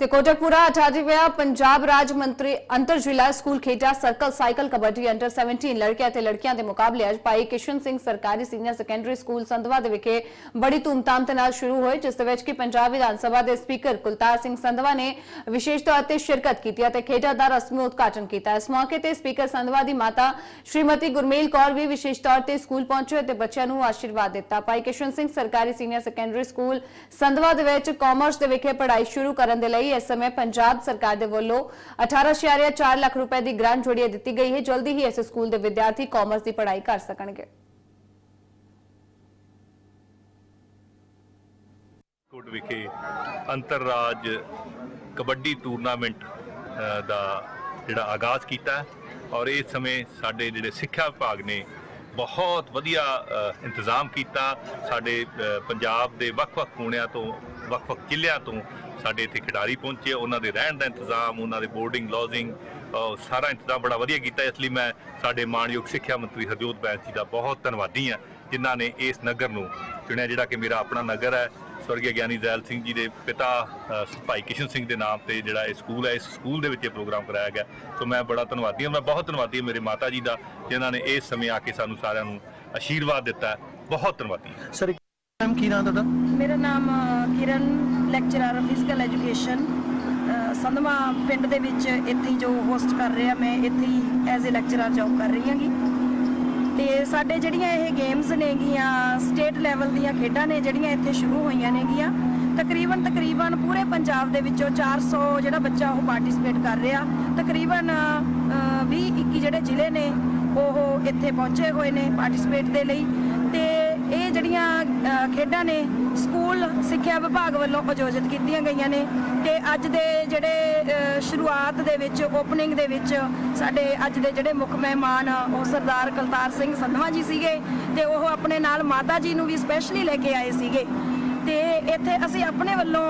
ਤੇ ਕੋਟਕਪੂਰਾ 18ਵਿਆ ਪੰਜਾਬ ਰਾਜ ਮੰਤਰੀ ਅੰਤਰ ਜ਼ਿਲ੍ਹਾ ਸਕੂਲ ਖੇਡਾਂ ਸਰਕਲ ਸਾਈਕਲ ਕਬੱਡੀ ਅੰਡਰ 17 ਲੜਕਿਆਂ ਤੇ ਲੜਕੀਆਂ ਦੇ ਮੁਕਾਬਲੇ ਅੱਜ ਭਾਈ ਕਿਸ਼ਨ ਸਿੰਘ ਸਰਕਾਰੀ ਸੀਨੀਅਰ ਸੈਕੰਡਰੀ ਸਕੂਲ ਸੰਧਵਾ ਦੇ ਵਿਖੇ ਬੜੀ ਧੂਮਧਾਮ ਦੇ ਨਾਲ ਸ਼ੁਰੂ ਹੋਏ, ਜਿਸ ਦੇ ਵਿੱਚ ਕਿ ਪੰਜਾਬ ਵਿਧਾਨ ਸਭਾ ਦੇ ਸਪੀਕਰ ਕੁਲਤਾਰ ਸਿੰਘ ਸੰਧਵਾ ਨੇ ਵਿਸ਼ੇਸ਼ ਤੌਰ ਤੇ ਸ਼ਿਰਕਤ ਕੀਤੀ ਅਤੇ ਖੇਡਾਂ ਦਾ ਰਸਮੀ ਉਦਘਾਟਨ ਕੀਤਾ। ਇਸ ਮੌਕੇ ਤੇ ਸਪੀਕਰ ਸੰਧਵਾ ਦੀ ਮਾਤਾ ਸ਼੍ਰੀਮਤੀ ਗੁਰਮੇਲ ਕੌਰ ਵੀ ਵਿਸ਼ੇਸ਼ ਤੌਰ ਤੇ ਸਕੂਲ ਪਹੁੰਚੇ ਤੇ ਬੱਚਿਆਂ ਨੂੰ ਆਸ਼ੀਰਵਾਦ ਦਿੱਤਾ। ਭਾਈ ਕਿਸ਼ਨ ਸਿੰਘ ਸਰਕਾਰੀ ਸੀਨੀਅਰ ਸੈਕੰਡਰੀ ਸਕੂਲ ਸੰਧਵਾ ਦੇ ਵਿੱਚ ਕਾਮਰਸ ਦੇ ਵਿਖੇ ਪੜ੍ਹਾਈ ਸ਼ੁਰੂ ਕਰਨ ਦੇ ਲਈ ਇਸ ਸਮੇਂ ਪੰਜਾਬ ਸਰਕਾਰ ਦੇ ਵੱਲੋਂ 18.4 ਲੱਖ ਰੁਪਏ ਦੀ ਗ੍ਰਾਂਟ ਜੋੜੀ ਦਿੱਤੀ ਗਈ ਹੈ। ਜਲਦੀ ਹੀ ਇਸ ਸਕੂਲ ਦੇ ਵਿਦਿਆਰਥੀ ਕਾਮਰਸ ਦੀ ਪੜ੍ਹਾਈ ਕਰ ਸਕਣਗੇ। ਕੋਟ ਵਿਖੇ ਅੰਤਰਰਾਜ ਕਬੱਡੀ ਟੂਰਨਾਮੈਂਟ ਦਾ ਜਿਹੜਾ ਆਗਾਜ਼ ਕੀਤਾ ਔਰ ਇਸ ਸਮੇਂ ਸਾਡੇ ਜਿਹੜੇ ਸਿੱਖਿਆ ਵਿਭਾਗ ਨੇ ਬਹੁਤ ਵਧੀਆ ਇੰਤਜ਼ਾਮ ਕੀਤਾ। ਸਾਡੇ ਪੰਜਾਬ ਦੇ ਵੱਖ-ਵੱਖ ਕੋਣਿਆਂ ਤੋਂ ਵੱਖ-ਵੱਖ ਜ਼ਿਲ੍ਹਿਆਂ ਤੋਂ ਸਾਡੇ ਇੱਥੇ ਖਿਡਾਰੀ ਪਹੁੰਚੇ ਉਹਨਾਂ ਦੇ ਰਹਿਣ ਦਾ ਇੰਤਜ਼ਾਮ ਉਹਨਾਂ ਦੇ ਬੋਰਡਿੰਗ ਲੌਜਿੰਗ ਸਾਰਾ ਇੰਤਜ਼ਾਮ ਬੜਾ ਵਧੀਆ ਕੀਤਾ। ਇਸ ਲਈ ਮੈਂ ਸਾਡੇ ਮਾਣਯੋਗ ਸਿੱਖਿਆ ਮੰਤਰੀ ਹਰਜੋਤ ਬੈਂਸ ਜੀ ਦਾ ਬਹੁਤ ਧੰਨਵਾਦੀ ਹਾਂ ਜਿਨ੍ਹਾਂ ਨੇ ਇਸ ਨਗਰ ਨੂੰ ਚੁਣਿਆ ਜਿਹੜਾ ਕਿ ਮੇਰਾ ਆਪਣਾ ਨਗਰ ਹੈ। ਸਵਰਗੀ ਗਿਆਨੀ ਜ਼ੈਲ ਸਿੰਘ ਜੀ ਦੇ ਪਿਤਾ ਭਾਈ ਕਿਸ਼ਨ ਸਿੰਘ ਦੇ ਨਾਮ ਤੇ ਜਿਹੜਾ ਇਹ ਸਕੂਲ ਹੈ ਇਸ ਸਕੂਲ ਦੇ ਵਿੱਚ ਇਹ ਪ੍ਰੋਗਰਾਮ ਕਰਾਇਆ ਗਿਆ। ਸੋ ਮੈਂ ਬੜਾ ਧੰਨਵਾਦੀ ਹਾਂ ਮੈਂ ਬਹੁਤ ਧੰਨਵਾਦੀ ਹਾਂ ਮੇਰੇ ਮਾਤਾ ਜੀ ਦਾ ਜਿਨ੍ਹਾਂ ਨੇ ਇਸ ਸਮੇਂ ਆ ਕੇ ਸਾਨੂੰ ਸਾਰਿਆਂ ਨੂੰ ਆਸ਼ੀਰਵਾਦ ਦਿੱਤਾ ਬਹੁਤ ਧੰਨਵਾਦੀ ਹਾਂ। ਸਰ ਕੀ ਨਾਮ ਤੁਹਾਡਾ? ਮੇਰਾ ਨਾਮ Kiran lecturer physical education Sandhma ਪਿੰਡ ਦੇ ਵਿੱਚ ਇੱਥੇ ਜੋ ਹੋਸਟ ਕਰ ਰਿਹਾ ਮੈਂ ਇੱਥੇ ਹੀ ਐਜ਼ ਅ ਲੈਕਚਰਰ ਜੌਬ ਕਰ ਰਹੀ ਹਾਂਗੀ। ਤੇ ਸਾਡੇ ਜਿਹੜੀਆਂ ਇਹ ਗੇਮਸ ਨੇਗੀਆਂ ਸਟੇਟ ਲੈਵਲ ਦੀਆਂ ਖੇਡਾਂ ਨੇ, ਜਿਹੜੀਆਂ ਇੱਥੇ ਸ਼ੁਰੂ ਹੋਈਆਂ ਨੇਗੀਆਂ, ਤਕਰੀਬਨ ਤਕਰੀਬਨ ਪੂਰੇ ਪੰਜਾਬ ਦੇ ਵਿੱਚੋਂ 400 ਜਿਹੜਾ ਬੱਚਾ ਉਹ ਪਾਰਟਿਸਿਪੇਟ ਕਰ ਰਿਹਾ। ਤਕਰੀਬਨ 20 21 ਜਿਹੜੇ ਜ਼ਿਲ੍ਹੇ ਨੇ, ਉਹ ਇੱਥੇ ਪਹੁੰਚੇ ਹੋਏ ਨੇ ਪਾਰਟਿਸਿਪੇਟ ਦੇ ਲਈ। ਤੇ ਇਹ ਜਿਹੜੀਆਂ ਖੇਡਾਂ ਨੇ ਸਕੂਲ ਸਿੱਖਿਆ ਵਿਭਾਗ ਵੱਲੋਂ ਆਯੋਜਿਤ ਕੀਤੀਆਂ ਗਈਆਂ ਨੇ ਤੇ ਅੱਜ ਦੇ ਜਿਹੜੇ ਸ਼ੁਰੂਆਤ ਦੇ ਵਿੱਚ ਓਪਨਿੰਗ ਦੇ ਵਿੱਚ ਸਾਡੇ ਅੱਜ ਦੇ ਜਿਹੜੇ ਮੁੱਖ ਮਹਿਮਾਨ, ਉਹ ਸਰਦਾਰ ਕਲਤਾਰ ਸਿੰਘ ਸੰਧਵਾ ਜੀ ਸੀਗੇ ਤੇ ਉਹ ਆਪਣੇ ਨਾਲ ਮਾਤਾ ਜੀ ਨੂੰ ਵੀ ਸਪੈਸ਼ਲੀ ਲੈ ਕੇ ਆਏ ਸੀਗੇ। ਤੇ ਇੱਥੇ ਅਸੀਂ ਆਪਣੇ ਵੱਲੋਂ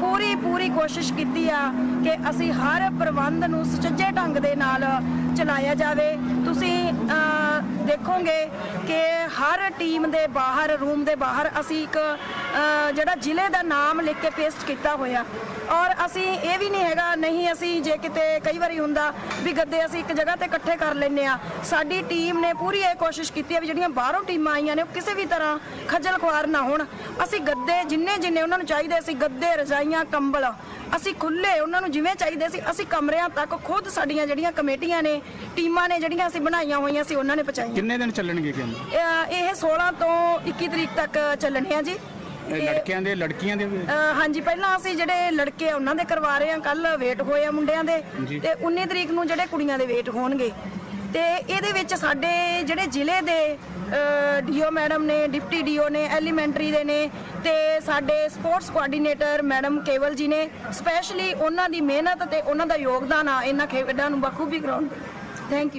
ਪੂਰੀ ਪੂਰੀ ਕੋਸ਼ਿਸ਼ ਕੀਤੀ ਆ ਕਿ ਅਸੀਂ ਹਰ ਪ੍ਰਬੰਧ ਨੂੰ ਸੁਚੱਜੇ ਢੰਗ ਦੇ ਨਾਲ ਚਲਾਇਆ ਜਾਵੇ। ਤੁਸੀਂ ਦੇਖੋਗੇ ਕਿ ਹਰ ਟੀਮ ਦੇ ਬਾਹਰ, ਰੂਮ ਦੇ ਬਾਹਰ ਅਸੀਂ ਇੱਕ ਜਿਹੜਾ ਜ਼ਿਲ੍ਹੇ ਦਾ ਨਾਮ ਲਿਖ ਕੇ ਪੇਸਟ ਕੀਤਾ ਹੋਇਆ। ਔਰ ਅਸੀਂ ਇਹ ਵੀ ਨਹੀਂ ਹੈਗਾ, ਨਹੀਂ ਅਸੀਂ ਜੇ ਕਿਤੇ ਕਈ ਵਾਰੀ ਹੁੰਦਾ ਵੀ ਗੱਦੇ ਅਸੀਂ ਇੱਕ ਜਗ੍ਹਾ ਤੇ ਇਕੱਠੇ ਕਰ ਲੈਂਦੇ ਆ ਸਾਡੀ ਟੀਮ ਨੇ ਪੂਰੀ ਇਹ ਕੋਸ਼ਿਸ਼ ਕੀਤੀ ਹੈ ਵੀ ਜਿਹੜੀਆਂ ਬਾਹਰੋਂ ਟੀਮਾਂ ਆਈਆਂ ਨੇ ਉਹ ਕਿਸੇ ਵੀ ਤਰ੍ਹਾਂ ਖੱਜਲ ਖੁਆਰ ਨਾ ਹੋਣ। ਅਸੀਂ ਗੱਦੇ ਜਿੰਨੇ ਜਿੰਨੇ ਉਹਨਾਂ ਨੂੰ ਚਾਹੀਦੇ, ਅਸੀਂ ਗੱਦੇ, ਰਜਾਈਆਂ, ਕੰਬਲ ਅਸੀਂ ਖੁੱਲੇ ਉਹਨਾਂ ਨੂੰ ਜਿਵੇਂ ਚਾਹੀਦੇ ਸੀ ਅਸੀਂ ਕਮਰਿਆਂ ਤੱਕ ਖੁਦ ਸਾਡੀਆਂ ਜਿਹੜੀਆਂ ਕਮੇਟੀਆਂ ਨੇ ਟੀਮਾਂ ਨੇ ਜਿਹੜੀਆਂ ਅਸੀਂ ਬਣਾਈਆਂ ਹੋਈਆਂ ਸੀ ਉਹਨਾਂ ਨੇ ਪਹੁੰਚਾਈਆਂ। ਕਿੰਨੇ ਦਿਨ ਚੱਲਣਗੇ ਅਹ ਇਹ 16 ਤੋਂ 21 ਤਰੀਕ ਤੱਕ ਚੱਲਣੇ ਆ ਜੀ। ਇਹ ਤੇ- ਲੜਕਿਆਂ ਦੇ ਲੜਕੀਆਂ ਦੇ ਵੀ? ਅਹ ਹਾਂਜੀ ਪਹਿਲਾਂ ਅਸੀਂ ਜਿਹੜੇ ਲੜਕੇ ਆ ਉਹਨਾਂ ਦੇ ਕਰਵਾ ਰਹੇ ਆ ਕੱਲ ਵੇਟ ਹੋਏ ਆ ਮੁੰਡਿਆਂ ਦੇ। ਜੀ। ਤੇ 19 ਤਰੀਕ ਨੂੰ ਜਿਹੜੇ ਕੁੜੀਆਂ ਦੇ ਵੇਟ ਹੋਣਗੇ। ਤੇ ਇਹਦੇ ਵਿੱਚ ਸਾਡੇ ਜਿਹੜੇ ਜ਼ਿਲ੍ਹੇ ਦੇ ਡੀਓ ਮੈਡਮ ਨੇ, ਡਿਪਟੀ ਡੀਓ ਨੇ, ਐਲੀਮੈਂਟਰੀ ਦੇ ਨੇ ਤੇ ਸਾਡੇ ਸਪੋਰਟਸ ਕੋਆਰਡੀਨੇਟਰ ਮੈਡਮ ਕੇਵਲ ਜੀ ਨੇ, ਸਪੈਸ਼ਲੀ ਉਹਨਾਂ ਦੀ ਮਿਹਨਤ ਤੇ ਉਹਨਾਂ ਦਾ ਯੋਗਦਾਨ ਆ ਇਹਨਾਂ ਖੇਡਾਂ ਨੂੰ ਬਖੂਬੀ ਕਰਾਉਣ ਥੈਂਕ ਯੂ